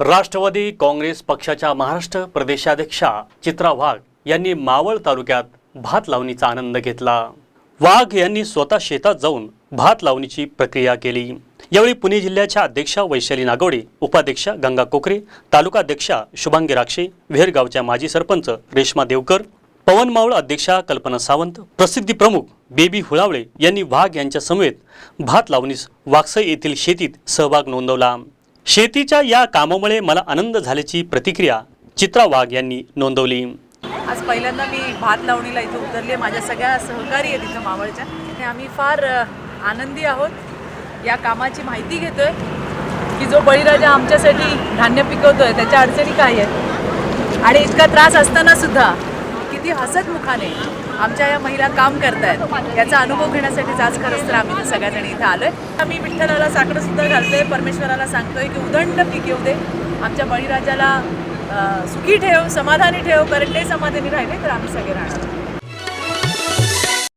राष्ट्रवादी काँग्रेस पक्षाच्या महाराष्ट्र प्रदेशाध्यक्षा चित्रा वाघ यांनी मावळ तालुक्यात भात लावणीचा आनंद घेतला. वाघ यांनी स्वतः शेतात जाऊन भात लावणीची प्रक्रिया केली. यावेळी पुणे जिल्ह्याच्या अध्यक्षा वैशाली नागवडे उपाध्यक्षा गंगा कोकरे तालुकाध्यक्षा शुभांगी राक्षे विहेरगावच्या माजी सरपंच रेश्मा देवकर पवन मावळ अध्यक्षा कल्पना सावंत प्रसिद्धी प्रमुख बेबी हुळावळे यांनी वाघ यांच्या समवेत भात लावणीस वाकसई येथील शेतीत सहभाग नोंदवला. शेतीच्या या कामामुळे मला आनंद झाल्याची प्रतिक्रिया चित्रा वाघ यांनी नोंदवली. आज पहिल्यांदा मी भात लावणीला इथे उतरली आहे. माझ्या सगळ्या सहकारी आहेत इथं मावळच्या. आणि आम्ही फार आनंदी आहोत. या कामाची माहिती घेतोय की जो बळीराजा आमच्यासाठी धान्य पिकवतोय त्याच्या अडचणी काय आहेत? आणि इतका त्रास असताना सुद्धा किती हसत मुखाने आमच्या या महिला काम करतायत. याचा अनुभव घेण्यासाठी आज खरंच तर आम्ही सगळ्याजणी इथं आलोय. आम्ही विठ्ठलाला साकडं सुद्धा घालतोय. परमेश्वराला सांगतोय की उदंड पीक येऊ दे. आमच्या बळीराजाला सुखी ठेव समाधानी ठेव कारण ते समाधानी राहिले तर आम्ही सगळे राहणार.